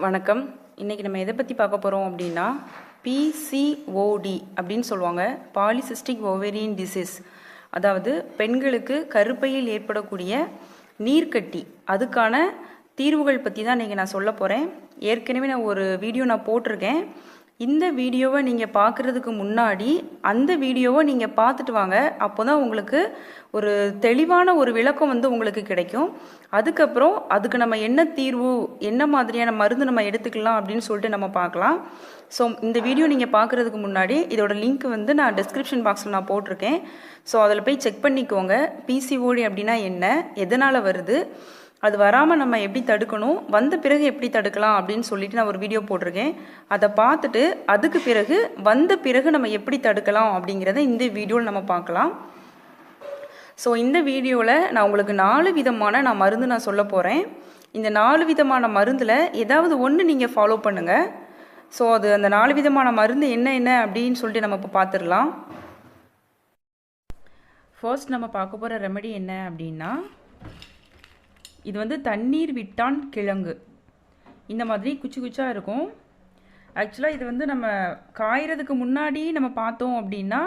வணக்கம். இன்றைக்கி நம்ம எதை பற்றி பார்க்க போகிறோம் அப்படின்னா பிசிஓடி அப்படின்னு சொல்லுவாங்க. பாலிசிஸ்டிக் ஓவேரியன் டிசீஸ் அதாவது பெண்களுக்கு கருப்பையில் ஏற்படக்கூடிய நீர்க்கட்டி. அதுக்கான தீர்வுகள் பற்றி தான் இன்றைக்கி நான் சொல்ல போகிறேன் ஏற்கனவே நான் ஒரு வீடியோ நான் போட்டிருக்கேன். இந்த வீடியோவை நீங்கள் பார்க்குறதுக்கு முன்னாடி அந்த வீடியோவை நீங்கள் பார்த்துட்டு வாங்க. அப்போ தான் உங்களுக்கு ஒரு தெளிவான ஒரு விளக்கம் வந்து உங்களுக்கு கிடைக்கும். அதுக்கப்புறம் அதுக்கு நம்ம என்ன தீர்வு என்ன மாதிரியான மருந்து நம்ம எடுத்துக்கலாம் அப்படின்னு சொல்லிட்டு நம்ம பார்க்கலாம். ஸோ இந்த வீடியோ நீங்கள் பார்க்குறதுக்கு முன்னாடி இதோட லிங்க் வந்து நான் டிஸ்கிரிப்ஷன் பாக்ஸில் நான் போட்டிருக்கேன். ஸோ அதில் போய் செக் பண்ணிக்கோங்க. பிசிஓடி அப்படின்னா என்ன எதனால் வருது அது வராமல் நம்ம எப்படி தடுக்கணும்? வந்த பிறகு எப்படி தடுக்கலாம் அப்படின்னு சொல்லிட்டு நான் ஒரு வீடியோ போட்டிருக்கேன். அதை பார்த்துட்டு அதுக்கு பிறகு வந்த பிறகு நம்ம எப்படி தடுக்கலாம் அப்படிங்கிறத இந்த வீடியோவில் நம்ம பார்க்கலாம். ஸோ இந்த வீடியோவில் நான் உங்களுக்கு நாலு விதமான நான் மருந்து நான் சொல்ல போகிறேன் இந்த நாலு விதமான மருந்தில் ஏதாவது ஒன்று நீங்கள் ஃபாலோ பண்ணுங்கள் ஸோ அது அந்த நாலு விதமான மருந்து என்ன என்ன அப்படின்னு சொல்லிட்டு நம்ம இப்போ பார்த்துடலாம். ஃபர்ஸ்ட் நம்ம பார்க்க போகிற ரெமெடி என்ன அப்படின்னா இது வந்து தண்ணீர் விட்டான் கிழங்கு. இந்த மாதிரி குச்சி குச்சாக இருக்கும். ஆக்சுவலாக இது வந்து நம்ம காயறதுக்கு முன்னாடி நம்ம பார்த்தோம் அப்படின்னா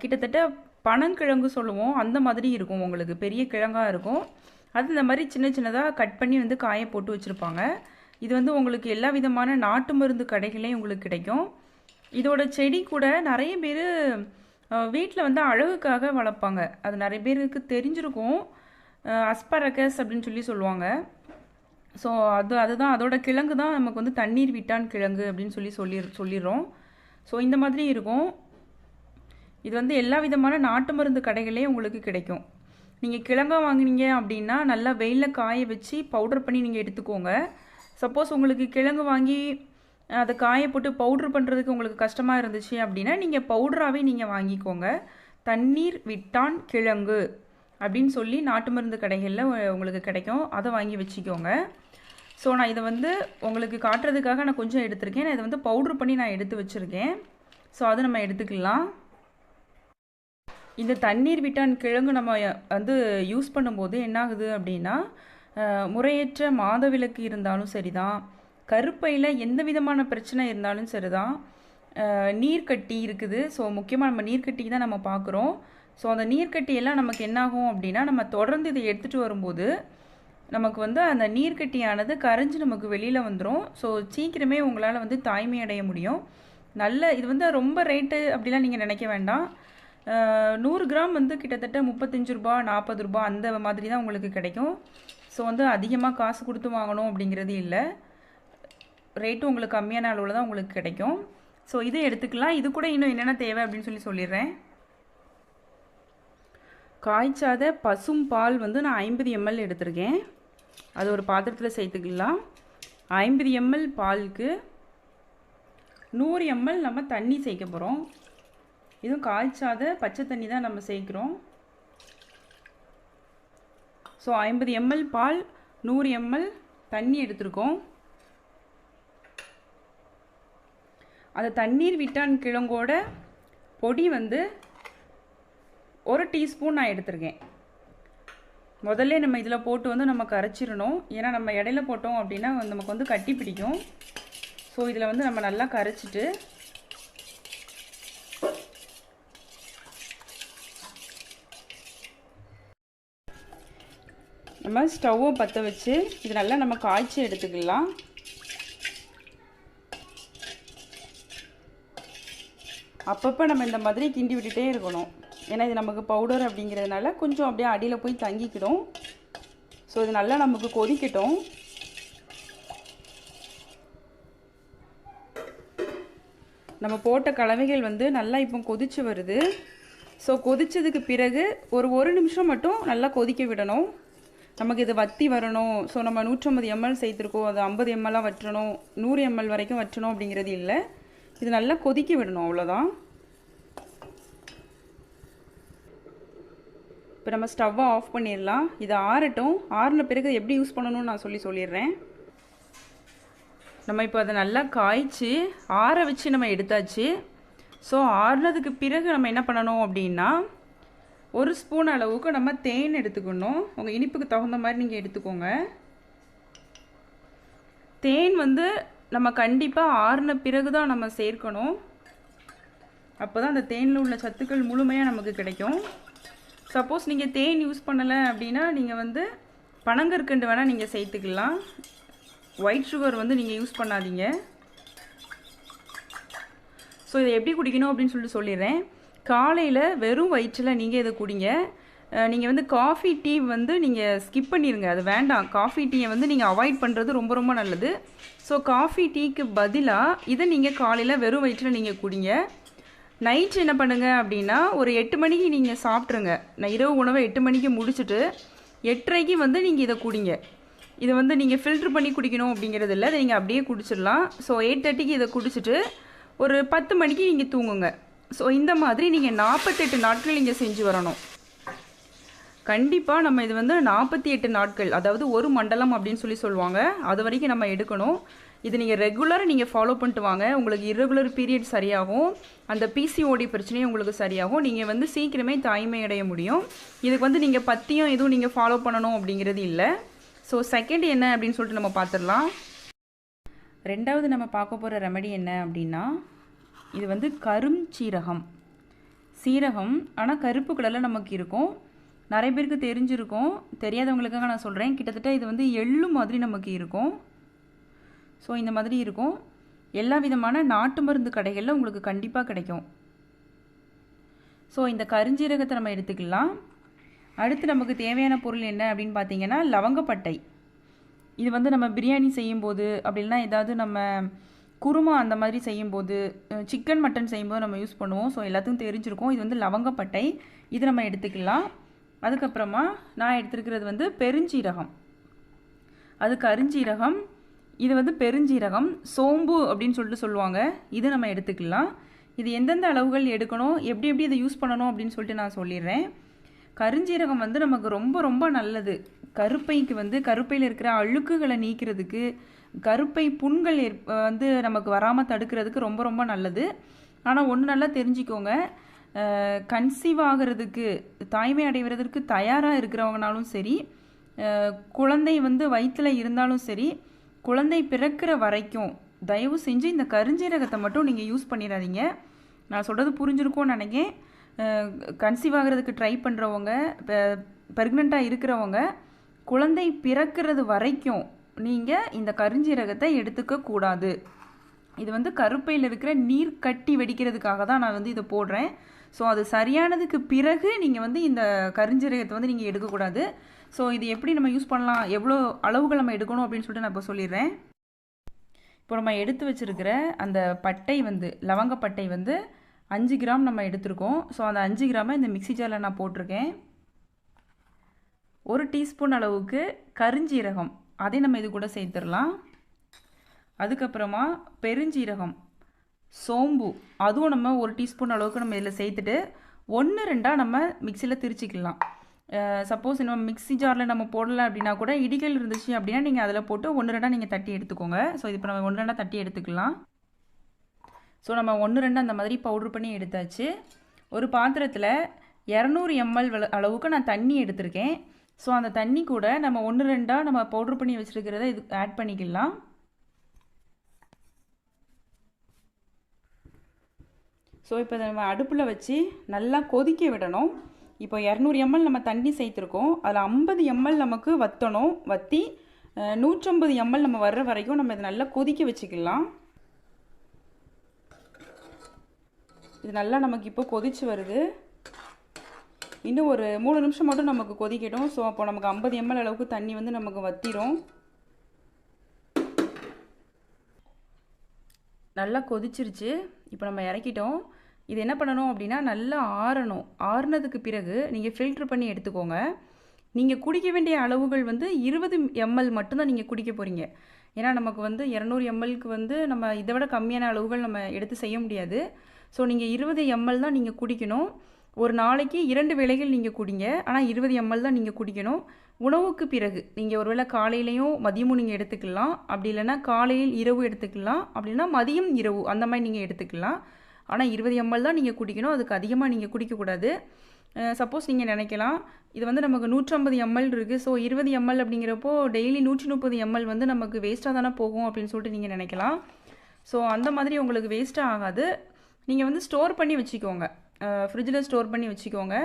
கிட்டத்தட்ட பனங்கிழங்கு சொல்லுவோம். அந்த மாதிரி இருக்கும் உங்களுக்கு. பெரிய கிழங்காக இருக்கும். அது இந்த மாதிரி சின்ன சின்னதாக கட் பண்ணி வந்து காய போட்டு வச்சுருப்பாங்க. இது வந்து உங்களுக்கு எல்லா விதமான நாட்டு மருந்து கடைகளையும் உங்களுக்கு கிடைக்கும். இதோட செடி கூட நிறைய பேர் வீட்டில் வந்து அழகுக்காக வளர்ப்பாங்க. அது நிறைய பேருக்கு தெரிஞ்சிருக்கும். அஸ்பரகஸ் அப்படின்னு சொல்லி சொல்லுவாங்க. ஸோ அது அதுதான் அதோட கிழங்கு தான் நமக்கு வந்து தண்ணீர் விட்டான் கிழங்கு அப்படின்னு சொல்லி சொல்லி சொல்லிடுறோம். ஸோ இந்த மாதிரி இருக்கும். இது வந்து எல்லா விதமான நாட்டு மருந்து கடைகள்லேயும் உங்களுக்கு கிடைக்கும். நீங்கள் கிழங்கா வாங்குனீங்க அப்படின்னா நல்லா வெயிலில் காய வச்சு பவுடர் பண்ணி நீங்கள் எடுத்துக்கோங்க. சப்போஸ் உங்களுக்கு கிழங்கு வாங்கி அதை காய போட்டு பவுட்ரு பண்ணுறதுக்கு உங்களுக்கு கஷ்டமாக இருந்துச்சு அப்படின்னா நீங்கள் பவுடராகவே நீங்கள் வாங்கிக்கோங்க. தண்ணீர் விட்டான் கிழங்கு. அப்படின்னு சொல்லி நாட்டு மருந்து கடைகளில் உங்களுக்கு கிடைக்கும். அதை வாங்கி வச்சுக்கோங்க. ஸோ நான் இதை வந்து உங்களுக்கு காட்டுறதுக்காக நான் கொஞ்சம் எடுத்திருக்கேன். நான் இதை வந்து பவுட்ரு பண்ணி நான் எடுத்து வச்சுருக்கேன். ஸோ அதை நம்ம எடுத்துக்கலாம். இந்த தண்ணீர் விட்டான் கிழங்கு நம்ம வந்து யூஸ் பண்ணும்போது என்னாகுது அப்படின்னா முறையற்ற மாதவிலக்கு இருந்தாலும் சரிதான். கருப்பையில் எந்த விதமான பிரச்சனை இருந்தாலும் சரிதான். நீர் கட்டி இருக்குது. ஸோ முக்கியமாக நம்ம நீர்க்கட்டி தான் நம்ம பார்க்குறோம். ஸோ அந்த நீர்க்கட்டியெல்லாம் நமக்கு என்னாகும் அப்படின்னா நம்ம தொடர்ந்து இதை எடுத்துகிட்டு வரும்போது நமக்கு வந்து அந்த நீர்க்கட்டியானது கரைஞ்சி நமக்கு வெளியில் வந்துடும் ஸோ சீக்கிரமே உங்களால் வந்து தாய்மை அடைய முடியும். நல்ல இது வந்து ரொம்ப ரேட்டு அப்படிலாம் நீங்கள் நினைக்க வேண்டாம். நூறு கிராம் வந்து கிட்டத்தட்ட முப்பத்தஞ்சு ரூபா நாற்பது ரூபா அந்த மாதிரி தான் உங்களுக்கு கிடைக்கும். ஸோ வந்து அதிகமாக காசு கொடுத்து வாங்கணும் அப்படிங்கிறது இல்லை. ரேட்டு உங்களுக்கு கம்மியான அளவில் தான் உங்களுக்கு கிடைக்கும். ஸோ இதை எடுத்துக்கலாம். இது கூட இன்னும் என்னென்ன தேவை அப்படின்னு சொல்லி சொல்லிடுறேன். காய்ச்சாத பசும் பால் வந்து நான் ஐம்பது எம்எல் எடுத்திருக்கேன். அது ஒரு பாத்திரத்தில் சேர்த்துக்கலாம். ஐம்பது எம்எல் பாலுக்கு நூறு எம்எல் நம்ம தண்ணி சேர்க்க போகிறோம் இதுவும் காய்ச்சாத பச்சை தண்ணி தான் நம்ம சேர்க்குறோம். ஸோ ஐம்பது எம்எல் பால் நூறு எம்எல் தண்ணி எடுத்திருக்கோம். அந்த தண்ணீர் விட்டான் கிழங்கோட பொடி வந்து ஒரு டீஸ்பூன் நான் எடுத்திருக்கேன். முதல்ல நம்ம இதில் போட்டு வந்து நம்ம கரைச்சிடணும். ஏன்னா நம்ம இடையில போட்டோம் அப்படின்னா நமக்கு வந்து கட்டி பிடிக்கும். ஸோ இதில் வந்து நம்ம நல்லா கரைச்சிட்டு நம்ம ஸ்டவ்வை பற்ற வச்சு இது நல்லா நம்ம காய்ச்சி எடுத்துக்கலாம். அப்பப்போ நம்ம இந்த மாதிரி கிண்டி விட்டுட்டே இருக்கணும். ஏன்னா இது நமக்கு பவுடர் அப்படிங்கிறதுனால கொஞ்சம் அப்படியே அடியில் போய் தங்கிக்கிடும். ஸோ இது நல்லா நமக்கு கொதிக்கட்டும். நம்ம போட்ட கலவைகள் வந்து நல்லா இப்போ கொதிச்சு வருது. ஸோ கொதிச்சதுக்கு பிறகு ஒரு ஒரு நிமிஷம் மட்டும் நல்லா கொதிக்க விடணும். நமக்கு இது வத்தி வரணும். ஸோ நம்ம நூற்றம்பது எம்எல் சேர்த்துருக்கோம். அது ஐம்பது எம்எல்லாக வற்றணும். நூறு எம்எல் வரைக்கும் வற்றணும் அப்படிங்கிறது இல்லை. இது நல்லா கொதிக்க விடணும் அவ்வளோதான் இப்போ நம்ம ஸ்டவ்வை ஆஃப் பண்ணிடலாம். இது ஆறட்டும். ஆறின பிறகு எப்படி யூஸ் பண்ணணும்னு நான் சொல்லி சொல்லிடுறேன். நம்ம இப்போ அதை நல்லா காய்ச்சி ஆற வச்சு நம்ம எடுத்தாச்சு. ஸோ ஆறுனதுக்கு பிறகு நம்ம என்ன பண்ணணும் அப்படின்னா ஒரு ஸ்பூன் அளவுக்கு நம்ம தேன் எடுத்துக்கணும். உங்கள் இனிப்புக்கு தகுந்த மாதிரி நீங்கள் எடுத்துக்கோங்க. தேன் வந்து நம்ம கண்டிப்பாக ஆறின பிறகு தான் நம்ம சேர்க்கணும். அப்போ தான் அந்த தேனில் உள்ள சத்துக்கள் முழுமையாக நமக்கு கிடைக்கும். சப்போஸ் நீங்கள் தேன் யூஸ் பண்ணலை அப்படின்னா நீங்கள் வந்து பனங்கற்கண்டு வேணால் நீங்கள் சேர்த்துக்கலாம். ஒயிட் சுகர் வந்து நீங்கள் யூஸ் பண்ணாதீங்க. ஸோ இதை எப்படி குடிக்கணும் அப்படின்னு சொல்லிட்டு சொல்லிடுறேன். காலையில் வெறும் வயிற்றில் நீங்கள் இதை குடிங்க. நீங்கள் வந்து காஃபி டீ வந்து நீங்கள் ஸ்கிப் பண்ணிடுங்க அது வேண்டாம். காஃபி டீயை வந்து நீங்கள் அவாய்ட் பண்ணுறது ரொம்ப ரொம்ப நல்லது. ஸோ காஃபி டீக்கு பதிலாக இதை நீங்கள் காலையில் வெறும் வயிற்றில் நீங்கள் குடிங்க. நைட் என்ன பண்ணுங்க அப்படின்னா ஒரு எட்டு மணிக்கு நீங்கள் சாப்பிட்ருங்க நான் இரவு உணவை எட்டு மணிக்கு முடிச்சுட்டு எட்டரைக்கு வந்து நீங்கள் இதை குடிங்க. இதை வந்து நீங்கள் ஃபில்ட்ரு பண்ணி குடிக்கணும் அப்படிங்கிறது இல்லை. அதை நீங்கள் அப்படியே குடிச்சிடலாம். ஸோ எயிட் தேர்ட்டிக்கு இதை குடிச்சிட்டு ஒரு பத்து மணிக்கு நீங்கள் தூங்குங்க. ஸோ இந்த மாதிரி நீங்கள் நாற்பத்தெட்டு நாட்கள் நீங்கள் செஞ்சு வரணும். கண்டிப்பாக நம்ம இது வந்து நாற்பத்தி எட்டு நாட்கள் அதாவது ஒரு மண்டலம் அப்படின்னு சொல்லி சொல்லுவாங்க. அது வரைக்கும் நம்ம எடுக்கணும். இது நீங்கள் ரெகுலராக நீங்கள் ஃபாலோ பண்ணிட்டு வாங்க. உங்களுக்கு இரகுலர் பீரியட் சரியாகும். அந்த பிசிஓடி பிரச்சனையும் உங்களுக்கு சரியாகும். நீங்கள் வந்து சீக்கிரமே தாய்மை அடைய முடியும். இதுக்கு வந்து நீங்கள் பத்தியம் எதுவும் நீங்கள் ஃபாலோ பண்ணணும் அப்படிங்கிறது இல்லை. ஸோ செகண்ட் என்ன அப்படின்னு சொல்லிட்டு நம்ம பார்த்துடலாம் ரெண்டாவது நம்ம பார்க்க போகிற ரெமெடி என்ன அப்படின்னா இது வந்து கரும் சீரகம். சீரகம் ஆனால் கருப்பு கலரில் நமக்கு இருக்கும். நிறைய பேருக்கு தெரிஞ்சிருக்கும். தெரியாதவங்களுக்காக நான் சொல்கிறேன் கிட்டத்தட்ட இது வந்து எள்ளு மாதிரி நமக்கு இருக்கும். ஸோ இந்த மாதிரி இருக்கும். எல்லா விதமான நாட்டு மருந்து கடைகளில் உங்களுக்கு கண்டிப்பாக கிடைக்கும். ஸோ இந்த கருஞ்சீரகத்தை நம்ம எடுத்துக்கலாம். அடுத்து நமக்கு தேவையான பொருள் என்ன அப்படின்னு பார்த்தீங்கன்னா லவங்கப்பட்டை. இது வந்து நம்ம பிரியாணி செய்யும்போது அப்படின்னா ஏதாவது நம்ம குருமா அந்த மாதிரி செய்யும்போது சிக்கன் மட்டன் செய்யும்போது நம்ம யூஸ் பண்ணுவோம். ஸோ எல்லாத்துக்கும் தெரிஞ்சிருக்கும். இது வந்து லவங்கப்பட்டை. இது நம்ம எடுத்துக்கலாம். அதுக்கப்புறமா நான் எடுத்துருக்கிறது வந்து பெருஞ்சீரகம். அது கருஞ்சீரகம். இது வந்து பெருஞ்சீரகம் சோம்பு அப்படின்னு சொல்லிட்டு சொல்லுவாங்க. இது நம்ம எடுத்துக்கலாம். இது எந்தெந்த அளவுகள் எடுக்கணும் எப்படி எப்படி இதை யூஸ் பண்ணணும் அப்படின்னு சொல்லிட்டு நான் சொல்லிடுறேன். கருஞ்சீரகம் வந்து நமக்கு ரொம்ப ரொம்ப நல்லது. கருப்பைக்கு வந்து கருப்பையில் இருக்கிற அழுக்குகளை நீக்கிறதுக்கு கருப்பை புண்கள் ஏற் வந்து நமக்கு வராமல் தடுக்கிறதுக்கு ரொம்ப ரொம்ப நல்லது. ஆனால் ஒன்று நல்லா தெரிஞ்சுக்கோங்க. கன்சீவ் ஆகிறதுக்கு தாய்மை அடைவதற்கு தயாராக இருக்கிறவங்கனாலும் சரி குழந்தை வந்து வயிற்றில் இருந்தாலும் சரி குழந்தை பிறக்கிற வரைக்கும் தயவு செஞ்சு இந்த கருஞ்சீரகத்தை மட்டும் நீங்கள் யூஸ் பண்ணிடாதீங்க. நான் சொல்கிறது புரிஞ்சிருக்கும்னு நினைக்கிறேன். கன்சீவ் ஆகிறதுக்கு ட்ரை பண்ணுறவங்க ப்ரெக்னெண்ட்டாக இருக்கிறவங்க குழந்தை பிறக்கிறது வரைக்கும் நீங்கள் இந்த கருஞ்சீரகத்தை எடுத்துக்கக்கூடாது இது வந்து கருப்பையில் இருக்கிற நீர் கட்டி வெடிக்கிறதுக்காக தான் நான் வந்து இதை போடுறேன். ஸோ அது சரியானதுக்கு பிறகு நீங்கள் வந்து இந்த கருஞ்சீரகத்தை வந்து நீங்கள் எடுக்கக்கூடாது. ஸோ இது எப்படி நம்ம யூஸ் பண்ணலாம்? எவ்வளோ அளவுகள் நம்ம எடுக்கணும் அப்படின்னு சொல்லிட்டு நான் இப்போ சொல்லிடுறேன். இப்போ நம்ம எடுத்து வச்சுருக்கிற அந்த பட்டை வந்து லவங்கப்பட்டை வந்து அஞ்சு கிராம் நம்ம எடுத்திருக்கோம். ஸோ அந்த அஞ்சு கிராமை இந்த மிக்ஸி ஜாரில் நான் போட்டிருக்கேன். ஒரு டீஸ்பூன் அளவுக்கு கருஞ்சீரகம். அதை நம்ம இது கூட சேர்த்துடலாம். அதுக்கப்புறமா பெருஞ்சீரகம் சோம்பு அதுவும் நம்ம ஒரு டீஸ்பூன் அளவுக்கு நம்ம இதில் சேர்த்துட்டு ஒன்று ரெண்டாக நம்ம மிக்சியில் திரிச்சிக்கலாம். சப்போஸ் நம்ம மிக்ஸி ஜாரில் நம்ம போடலை அப்படின்னா கூட இடிகள் இருந்துச்சு அப்படின்னா நீங்கள் அதில் போட்டு ஒன்று ரெண்டாக நீங்கள் தட்டி எடுத்துக்கோங்க. ஸோ இது இப்போ நம்ம ஒன்று ரெண்டாக தட்டி எடுத்துக்கலாம். ஸோ நம்ம ஒன்று ரெண்டு அந்த மாதிரி பவுட்ரு பண்ணி எடுத்தாச்சு. ஒரு பாத்திரத்தில் இரநூறு எம்எல் அளவுக்கு நான் தண்ணி எடுத்திருக்கேன். ஸோ அந்த தண்ணி கூட நம்ம ஒன்று ரெண்டாக நம்ம பவுட்ரு பண்ணி வச்சுருக்கிறத இது ஆட் பண்ணிக்கலாம். ஸோ இப்போ இதை நம்ம அடுப்பில் வச்சு நல்லா கொதிக்க விடணும். இப்போ இரநூறு எம்எல் நம்ம தண்ணி சேர்த்துருக்கோம். அதில் ஐம்பது எம்எல் நமக்கு வற்றணும் வற்றி நூற்றம்பது எம்எல் நம்ம வர்ற வரைக்கும் நம்ம இதை நல்லா கொதிக்க வச்சுக்கலாம். இது நல்லா நமக்கு இப்போ கொதிச்சு வருது. இன்னும் ஒரு மூணு நிமிஷம் மட்டும் நமக்கு கொதிக்கட்டும். ஸோ அப்போ நமக்கு ஐம்பது எம்எல் அளவுக்கு தண்ணி வந்து நமக்கு வத்திரும். நல்லா கொதிச்சிருச்சு. இப்போ நம்ம இறக்கிட்டோம். இது என்ன பண்ணணும் அப்படின்னா நல்லா ஆறணும். ஆறுனதுக்கு பிறகு நீங்கள் ஃபில்ட்ரு பண்ணி எடுத்துக்கோங்க. நீங்கள் குடிக்க வேண்டிய அளவுகள் வந்து இருபது எம்எல் மட்டும்தான் நீங்கள் குடிக்க போகிறீங்க ஏன்னா நமக்கு வந்து இரநூறு எம்எல்க்கு வந்து நம்ம இதை விட கம்மியான அளவுகள் நம்ம எடுத்து செய்ய முடியாது. ஸோ நீங்கள் இருபது எம்எல் தான் நீங்கள் குடிக்கணும். ஒரு நாளைக்கு இரண்டு வேளைகள் நீங்கள் குடிங்க. ஆனால் இருபது எம்எல் தான் நீங்கள் குடிக்கணும். உணவுக்கு பிறகு நீங்கள் ஒருவேளை காலையிலையும் மதியமும் நீங்கள் எடுத்துக்கலாம். அப்படி இல்லைன்னா காலையில் இரவு எடுத்துக்கலாம். அப்படின்னா மதியம் இரவு அந்த மாதிரி நீங்கள் எடுத்துக்கலாம். ஆனால் இருபது எம்எல் தான் நீங்கள் குடிக்கணும். அதுக்கு அதிகமாக நீங்கள் குடிக்கக்கூடாது. சப்போஸ் நீங்கள் நினைக்கலாம் இது வந்து நமக்கு நூற்றம்பது எம்எல் இருக்குது ஸோ இருபது எம்எல் அப்படிங்கிறப்போ டெய்லி நூற்றி முப்பது எம்எல் வந்து நமக்கு வேஸ்ட்டாக தானே போகும் அப்படின்னு சொல்லிட்டு நீங்கள் நினைக்கலாம். ஸோ அந்த மாதிரி உங்களுக்கு வேஸ்ட்டாக ஆகாது. நீங்கள் வந்து ஸ்டோர் பண்ணி வச்சுக்கோங்க. ஃப்ரிட்ஜில் ஸ்டோர் பண்ணி வச்சுக்கோங்க.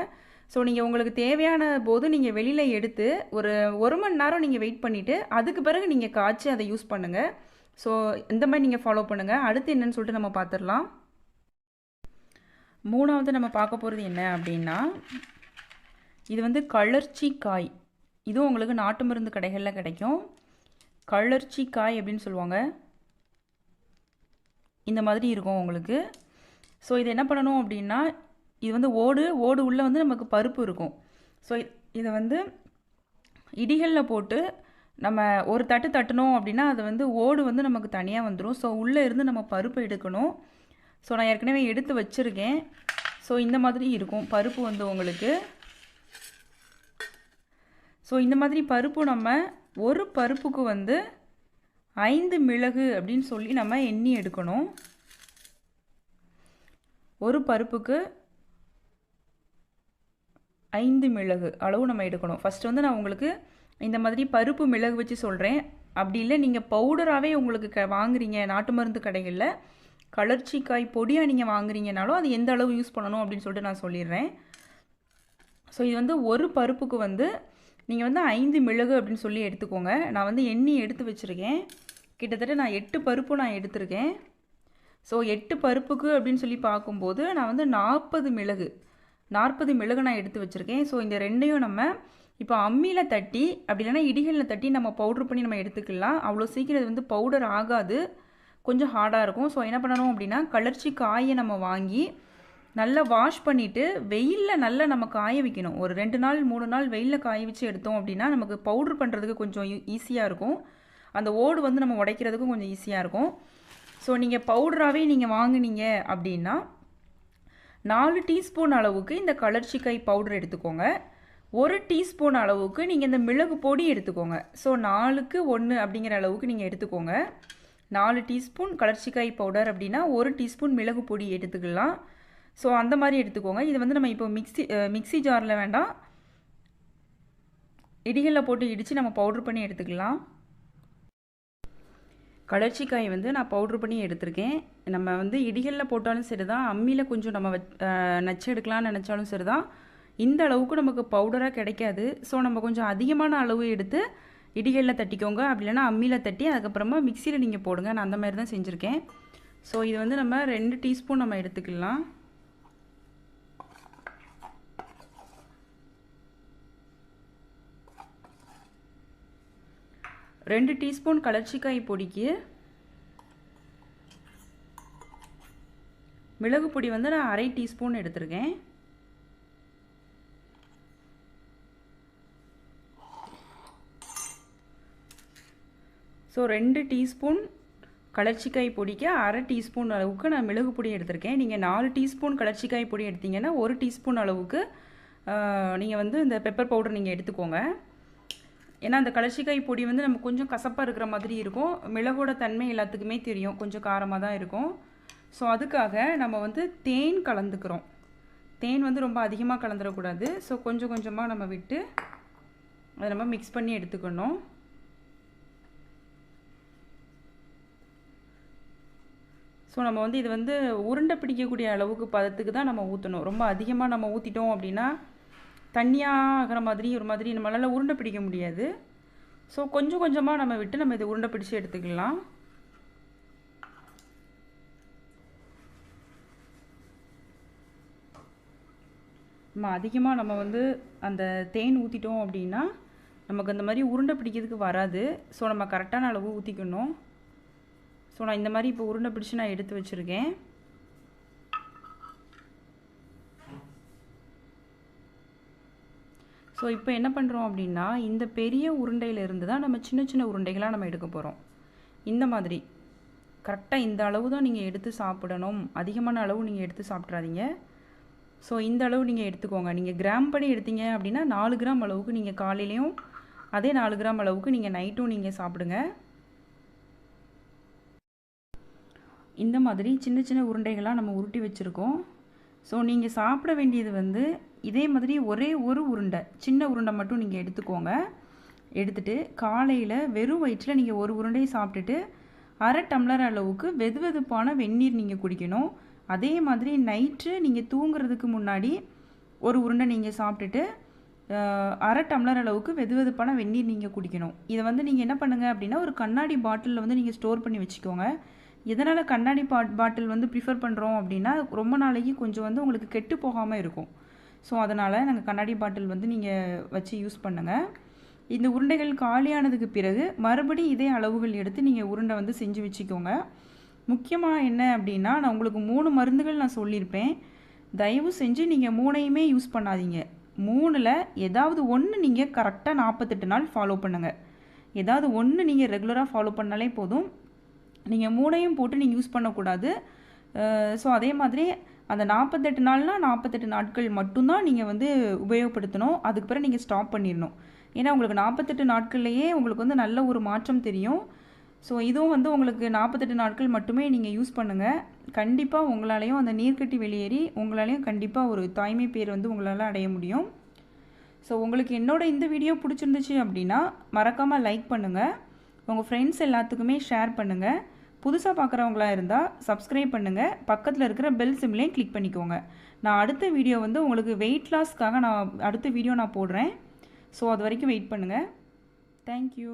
ஸோ நீங்கள் உங்களுக்கு தேவையான போது நீங்கள் வெளியில் எடுத்து ஒரு ஒரு மணி நேரம் நீங்கள் வெயிட் பண்ணிவிட்டு அதுக்கு பிறகு நீங்கள் காய்ச்சி அதை யூஸ் பண்ணுங்கள் ஸோ இந்த மாதிரி நீங்கள் ஃபாலோ பண்ணுங்கள் அடுத்து என்னன்னு சொல்லிட்டு நம்ம பார்த்துடலாம். மூணாவது நம்ம பார்க்க போகிறது என்ன அப்படின்னா இது வந்து கழற்சி காய் இதுவும் உங்களுக்கு நாட்டு மருந்து கடைகளில் கிடைக்கும். கழற்சி காய் அப்படின்னு சொல்லுவாங்க. இந்த மாதிரி இருக்கும் உங்களுக்கு. ஸோ இது என்ன பண்ணணும் அப்படின்னா இது வந்து ஓடு ஓடு உள்ளே வந்து நமக்கு பருப்பு இருக்கும். ஸோ இதை வந்து இடிகளில் போட்டு நம்ம ஒரு தட்டு தட்டணும் அப்படின்னா அது வந்து ஓடு வந்து நமக்கு தனியாக வந்துடும் ஸோ உள்ளே இருந்து நம்ம பருப்பு எடுக்கணும். ஸோ நான் ஏற்கனவே எடுத்து வச்சுருக்கேன். ஸோ இந்த மாதிரி இருக்கும். பருப்பு வந்து உங்களுக்கு. ஸோ இந்த மாதிரி பருப்பு நம்ம ஒரு பருப்புக்கு வந்து ஐந்து மிளகு அப்படின்னு சொல்லி நம்ம எண்ணி எடுக்கணும். ஒரு பருப்புக்கு ஐந்து மிளகு அளவு நம்ம எடுக்கணும். ஃபஸ்ட்டு வந்து நான் உங்களுக்கு இந்த மாதிரி பருப்பு மிளகு வச்சு சொல்கிறேன் அப்படி இல்லை நீங்கள் பவுடராகவே உங்களுக்கு க வாங்குறீங்க. நாட்டு மருந்து கடைகளில். கலர்ச்சிக்காய் பொடியாக நீங்கள் வாங்குறீங்கனாலும் அது எந்த அளவு யூஸ் பண்ணணும் அப்படின்னு சொல்லிட்டு நான் சொல்லிடுறேன். ஸோ இது வந்து ஒரு பருப்புக்கு வந்து நீங்கள் வந்து ஐந்து மிளகு அப்படின்னு சொல்லி எடுத்துக்கோங்க. நான் வந்து எண்ணி எடுத்து வச்சுருக்கேன். கிட்டத்தட்ட நான் எட்டு பருப்பு நான் எடுத்திருக்கேன். ஸோ எட்டு பருப்புக்கு அப்படின்னு சொல்லி பார்க்கும்போது நான் வந்து நாற்பது மிளகு நாற்பது மிளகு நான் எடுத்து வச்சுருக்கேன். ஸோ இந்த ரெண்டையும் நம்ம இப்போ அம்மியில் தட்டி அப்படி இல்லைன்னா இடிகளில் தட்டி நம்ம பவுட்ரு பண்ணி நம்ம எடுத்துக்கலாம். அவ்வளோ சீக்கிரம் இது வந்து பவுடர் ஆகாது. கொஞ்சம் ஹார்டாக இருக்கும். ஸோ என்ன பண்ணணும் அப்படின்னா கலர்ச்சி காயை நம்ம வாங்கி நல்லா வாஷ் பண்ணிவிட்டு வெயிலில் நல்லா நம்ம காய வைக்கணும். ஒரு ரெண்டு நாள் மூணு நாள் வெயிலில் காய வச்சு எடுத்தோம் அப்படின்னா நமக்கு பவுட்ரு பண்ணுறதுக்கு கொஞ்சம் ஈஸியாக இருக்கும். அந்த ஓடு வந்து நம்ம உடைக்கிறதுக்கும் கொஞ்சம் ஈஸியாக இருக்கும். ஸோ நீங்கள் பவுடராகவே நீங்கள் வாங்குனீங்க அப்படின்னா நாலு டீஸ்பூன் அளவுக்கு இந்த கலர்ச்சிக்காய் பவுடர் எடுத்துக்கோங்க. ஒரு டீஸ்பூன் அளவுக்கு நீங்கள் இந்த மிளகு பொடி எடுத்துக்கோங்க. ஸோ நாலுக்கு ஒன்று அப்படிங்கிற அளவுக்கு நீங்கள் எடுத்துக்கோங்க. நாலு டீஸ்பூன் கலர்ச்சிக்காய் பவுடர் அப்படின்னா ஒரு டீஸ்பூன் மிளகு பொடி எடுத்துக்கலாம். ஸோ அந்த மாதிரி எடுத்துக்கோங்க. இது வந்து நம்ம இப்போ மிக்சி மிக்சி ஜாரில் வேண்டாம். இடிகளில் போட்டு இடித்து நம்ம பவுட்ரு பண்ணி எடுத்துக்கலாம். கலர்ச்சிக்காய் வந்து நான் பவுட்ரு பண்ணி எடுத்திருக்கேன். நம்ம வந்து இடிகளில் போட்டாலும் சரி தான் அம்மியில் கொஞ்சம் நம்ம நச்சு எடுக்கலாம்னு நினச்சாலும் சரி தான் இந்த அளவுக்கு நமக்கு பவுடராக கிடைக்காது. ஸோ நம்ம கொஞ்சம் அதிகமான அளவு எடுத்து இடிகளில் தட்டிக்கோங்க. அப்படி இல்லைன்னா அம்மியில் தட்டி அதுக்கப்புறமா மிக்சியில் நீங்கள் போடுங்க. நான் அந்த மாதிரி தான் செஞ்சுருக்கேன். ஸோ இது வந்து நம்ம ரெண்டு டீஸ்பூன் நம்ம எடுத்துக்கலாம். ரெண்டு டீஸ்பூன் கலர்ச்சிக்காய் பொடிக்கு மிளகு பொடி வந்து நான் அரை டீஸ்பூன் எடுத்திருக்கேன். ஸோ ரெண்டு டீஸ்பூன் கலர்ச்சிக்காய் பொடிக்கு அரை டீஸ்பூன் அளவுக்கு நான் மிளகு பொடி எடுத்திருக்கேன். நீங்கள் நாலு டீஸ்பூன் கலர்ச்சிக்காய் பொடி எடுத்தீங்கன்னா ஒரு டீஸ்பூன் அளவுக்கு நீங்கள் வந்து இந்த பெப்பர் பவுடர் நீங்கள் எடுத்துக்கோங்க. ஏன்னா அந்த கலர்ச்சிக்காய் பொடி வந்து நம்ம கொஞ்சம் கசப்பாக இருக்கிற மாதிரி இருக்கும். மிளகோட தன்மை எல்லாத்துக்குமே தெரியும். கொஞ்சம் காரமாக தான் இருக்கும். ஸோ அதுக்காக நம்ம வந்து தேன் கலந்துக்கிறோம். தேன் வந்து ரொம்ப அதிகமாக கலந்துடக்கூடாது ஸோ கொஞ்சம் கொஞ்சமாக நம்ம விட்டு அதை நம்ம மிக்ஸ் பண்ணி எடுத்துக்கணும். ஸோ நம்ம வந்து இது வந்து உருண்டை பிடிக்கக்கூடிய அளவுக்கு பதத்துக்கு தான் நம்ம ஊற்றணும் ரொம்ப அதிகமாக நம்ம ஊற்றிட்டோம் அப்படின்னா தண்ணியாக ஆகிற மாதிரி ஒரு மாதிரி நம்மளால் உருண்டை பிடிக்க முடியாது. ஸோ கொஞ்சம் கொஞ்சமாக நம்ம விட்டு நம்ம இதை உருண்டை பிடிச்சி எடுத்துக்கலாம். நம்ம அதிகமாக நம்ம வந்து அந்த தேன் ஊற்றிட்டோம் அப்படின்னா நமக்கு அந்த மாதிரி உருண்டை பிடிக்கிறதுக்கு வராது. ஸோ நம்ம கரெக்டான அளவு ஊற்றிக்கணும் ஸோ நான் இந்த மாதிரி இப்போ உருண்டை பிடிச்சி நான் எடுத்து வச்சுருக்கேன். ஸோ இப்போ என்ன பண்ணுறோம் அப்படின்னா இந்த பெரிய உருண்டையிலிருந்து தான் நம்ம சின்ன சின்ன உருண்டைகளாக நம்ம எடுக்க போகிறோம் இந்த மாதிரி. கரெக்டாக இந்த அளவு தான் நீங்கள் எடுத்து சாப்பிடணும். அதிகமான அளவு நீங்கள் எடுத்து சாப்பிட்றாதீங்க. ஸோ இந்த அளவு நீங்கள் எடுத்துக்கோங்க. நீங்கள் கிராம் படி எடுத்தீங்க அப்படின்னா நாலு கிராம் அளவுக்கு நீங்கள் காலையிலையும் அதே நாலு கிராம் அளவுக்கு நீங்கள் நைட்டும் நீங்கள் சாப்பிடுங்க. இந்த மாதிரி சின்ன சின்ன உருண்டைகளாக நம்ம உருட்டி வச்சுருக்கோம். ஸோ நீங்கள் சாப்பிட வேண்டியது வந்து இதே மாதிரி ஒரே ஒரு உருண்டை சின்ன உருண்டை மட்டும் நீங்கள் எடுத்துக்கோங்க. எடுத்துட்டு காலையில் வெறும் வயிற்றில் நீங்கள் ஒரு உருண்டையை சாப்பிட்டுட்டு அரை டம்ளர் அளவுக்கு வெது வெதுப்பான வெந்நீர் நீங்கள் குடிக்கணும். அதே மாதிரி நைட்டு நீங்கள் தூங்குறதுக்கு முன்னாடி ஒரு உருண்டை நீங்கள் சாப்பிட்டுட்டு அரை டம்ளர் அளவுக்கு வெது வெதுப்பான வெந்நீர் நீங்கள் குடிக்கணும். இதை வந்து நீங்கள் என்ன பண்ணுங்கள் அப்படின்னா ஒரு கண்ணாடி பாட்டிலில் வந்து நீங்கள் ஸ்டோர் பண்ணி வச்சுக்கோங்க. எதனால் கண்ணாடி பாட் பாட்டில் வந்து ப்ரிஃபர் பண்ணுறோம் அப்படின்னா ரொம்ப நாளைக்கு கொஞ்சம் வந்து உங்களுக்கு கெட்டு போகாமல் இருக்கும். ஸோ அதனால் நாங்கள் கண்ணாடி பாட்டில் வந்து நீங்கள் வச்சு யூஸ் பண்ணுங்கள் இந்த உருண்டைகள் காலியானதுக்கு பிறகு மறுபடியும் இதே அளவுகள் எடுத்து நீங்கள் உருண்டை வந்து செஞ்சு வச்சுக்கோங்க. முக்கியமாக என்ன அப்படின்னா நான் உங்களுக்கு மூணு மருந்துகள் நான் சொல்லியிருப்பேன். தயவு செஞ்சு நீங்கள் மூணையுமே யூஸ் பண்ணாதீங்க. மூணில் ஏதாவது ஒன்று நீங்கள் கரெக்டாக நாற்பத்தெட்டு நாள் ஃபாலோ பண்ணுங்கள் ஏதாவது ஒன்று நீங்கள் ரெகுலராக ஃபாலோ பண்ணாலே போதும். நீங்கள் மூணையும் போட்டு நீங்கள் யூஸ் பண்ணக்கூடாது. ஸோ அதே மாதிரி அந்த நாற்பத்தெட்டு நாள்னால் நாற்பத்தெட்டு நாட்கள் மட்டும்தான் நீங்கள் வந்து உபயோகப்படுத்தணும். அதுக்கு பிறகு நீங்கள் ஸ்டாப் பண்ணிடணும். ஏன்னா உங்களுக்கு நாற்பத்தெட்டு நாட்கள்லேயே உங்களுக்கு வந்து நல்ல ஒரு மாற்றம் தெரியும். ஸோ இதுவும் வந்து உங்களுக்கு நாற்பத்தெட்டு நாட்கள் மட்டுமே நீங்கள் யூஸ் பண்ணுங்கள் கண்டிப்பாக உங்களாலையும் அந்த நீர்க்கட்டி வெளியேறி உங்களாலையும் கண்டிப்பாக ஒரு தாய்மை பேர் வந்து உங்களால் அடைய முடியும். ஸோ உங்களுக்கு என்னோட இந்த வீடியோ பிடிச்சிருந்துச்சு அப்படின்னா மறக்காமல் லைக் பண்ணுங்கள் உங்கள் ஃப்ரெண்ட்ஸ் எல்லாத்துக்குமே ஷேர் பண்ணுங்கள் புதுசாக பார்க்குறவங்களா இருந்தால் சப்ஸ்கிரைப் பண்ணுங்கள் பக்கத்தில் இருக்கிற பெல் சிம்லேயும் கிளிக் பண்ணிக்கோங்க. நான் அடுத்த வீடியோ வந்து உங்களுக்கு வெயிட் லாஸ்க்காக நான் அடுத்த வீடியோ நான் போடுறேன். ஸோ அது வரைக்கும் வெயிட் பண்ணுங்கள் தேங்க்யூ